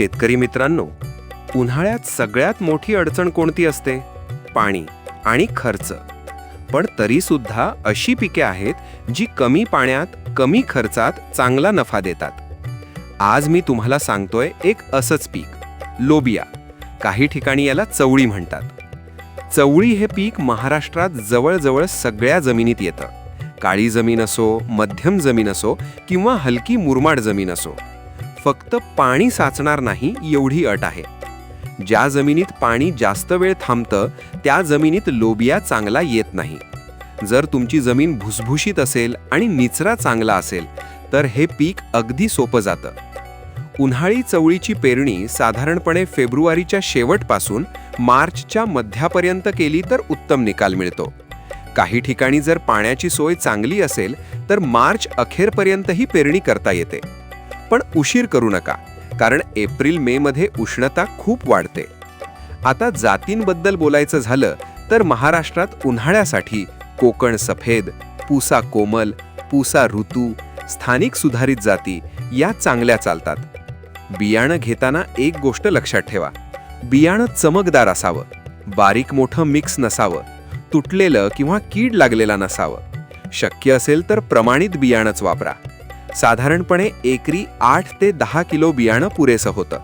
शेतकरी मित्रांनो उन्हाळ्यात सगळ्यात मोठी अडचण कोणती असते? पाणी आणि खर्च. पण तरीसुद्धा अशी पिके आहेत जी कमी पाण्यात कमी खर्चात चांगला नफा देतात. आज मी तुम्हाला सांगतोय एक असंच पीक लोबिया. काही ठिकाणी याला चवळी म्हणतात. चवळी हे पीक महाराष्ट्रात जवळजवळ सगळ्या जमिनीत येतं. काळी जमीन असो मध्यम जमीन असो किंवा हलकी मुरमाड जमीन असो. फक्त पाणी साचणार नाही एवढी अट आहे. ज्या जमिनीत पाणी जास्त वेळ थांबतं त्या जमिनीत लोबिया चांगला येत नाही. जर तुमची जमीन भुसभुशीत असेल आणि निचरा चांगला असेल तर हे पीक अगदी सोपं जातं. उन्हाळी चवळीची पेरणी साधारणपणे फेब्रुवारीच्या शेवटपासून मार्चच्या मध्यापर्यंत केली तर उत्तम निकाल मिळतो. काही ठिकाणी जर पाण्याची सोय चांगली असेल तर मार्च अखेरपर्यंतही पेरणी करता येते. पण उशीर करू नका कारण एप्रिल मे मध्ये उष्णता खूप वाढते. आता जातींबद्दल बोलायचं झालं तर महाराष्ट्रात उन्हाळ्यासाठी कोकण सफेद पुसा कोमल पुसा ऋतू स्थानिक सुधारित जाती या चांगल्या चालतात. बियाणं घेताना एक गोष्ट लक्षात ठेवा बियाणं चमकदार असावं बारीक मोठं मिक्स नसावं तुटलेलं किंवा कीड लागलेला नसावं. शक्य असेल तर प्रमाणित बियाणंच वापरा. साधारणपणे एकरी आठ ते दहा किलो बियाणं पुरेसं होतं.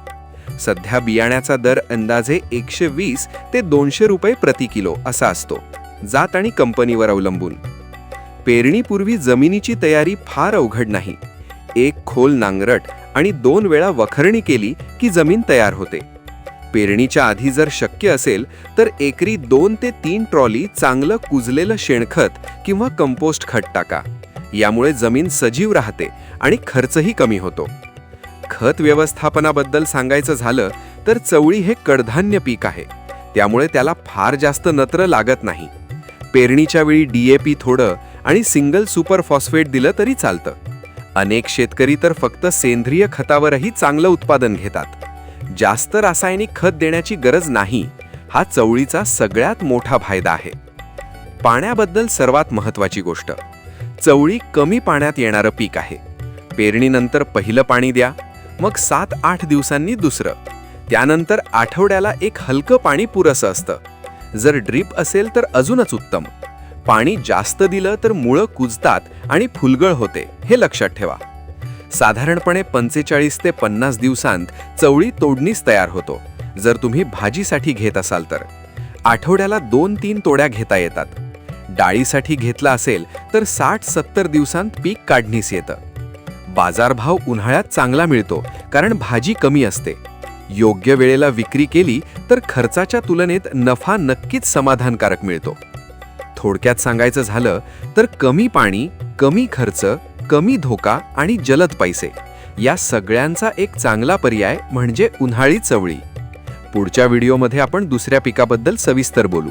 सध्या बियाण्याचा दर अंदाजे एकशे वीस ते दोनशे रुपये प्रति किलो असा असतो जात आणि कंपनीवर अवलंबून. पेरणीपूर्वी जमिनीची तयारी फार अवघड नाही. एक खोल नांगरट आणि दोन वेळा वखरणी केली की जमीन तयार होते. पेरणीच्या आधी जर शक्य असेल तर एकरी दोन ते तीन ट्रॉली चांगलं कुजलेलं शेणखत किंवा कंपोस्ट खत टाका. यामुळे जमीन सजीव राहते आणि खर्चही कमी होतो. खत व्यवस्थापनाबद्दल सांगायचं झालं तर चवळी हे कडधान्य पीक आहे. त्यामुळे त्याला फार जास्त नत्र लागत नाही. पेरणीच्या वेळी डीएपी थोडं आणि सिंगल सुपर फॉस्फेट दिलं तरी चालतं. अनेक शेतकरी तर फक्त सेंद्रिय खतावरही चांगलं उत्पादन घेतात. जास्त रासायनिक खत देण्याची गरज नाही. हा चवळीचा सगळ्यात मोठा फायदा आहे. पाण्याबद्दल सर्वात महत्वाची गोष्ट. चवळी कमी पाण्यात येणारं पीक आहे. पेरणीनंतर पहिलं पाणी द्या मग सात आठ दिवसांनी दुसरं. त्यानंतर आठवड्याला एक हलकं पाणी पुरसं असतं. जर ड्रीप असेल तर अजूनच उत्तम. पाणी जास्त दिलं तर मुळं कुजतात आणि फुलगळ होते हे लक्षात ठेवा. साधारणपणे पंचेचाळीस ते पन्नास दिवसांत चवळी तोडणीस तयार होतो जर तुम्ही भाजीसाठी घेत असाल तर. आठवड्याला दोन तीन तोड्या घेता येतात. डाळीसाठी घेतला असेल तर साठ सत्तर दिवसांत पीक काढणीस येतं. बाजारभाव उन्हाळ्यात चांगला मिळतो कारण भाजी कमी असते. योग्य वेळेला विक्री केली तर खर्चाच्या तुलनेत नफा नक्कीच समाधानकारक मिळतो. थोडक्यात सांगायचं झालं तर कमी पाणी कमी खर्च कमी धोका आणि जलद पैसे या सगळ्यांचा एक चांगला पर्याय म्हणजे उन्हाळी चवळी. पुढच्या व्हिडिओमध्ये आपण दुसऱ्या पिकाबद्दल सविस्तर बोलू.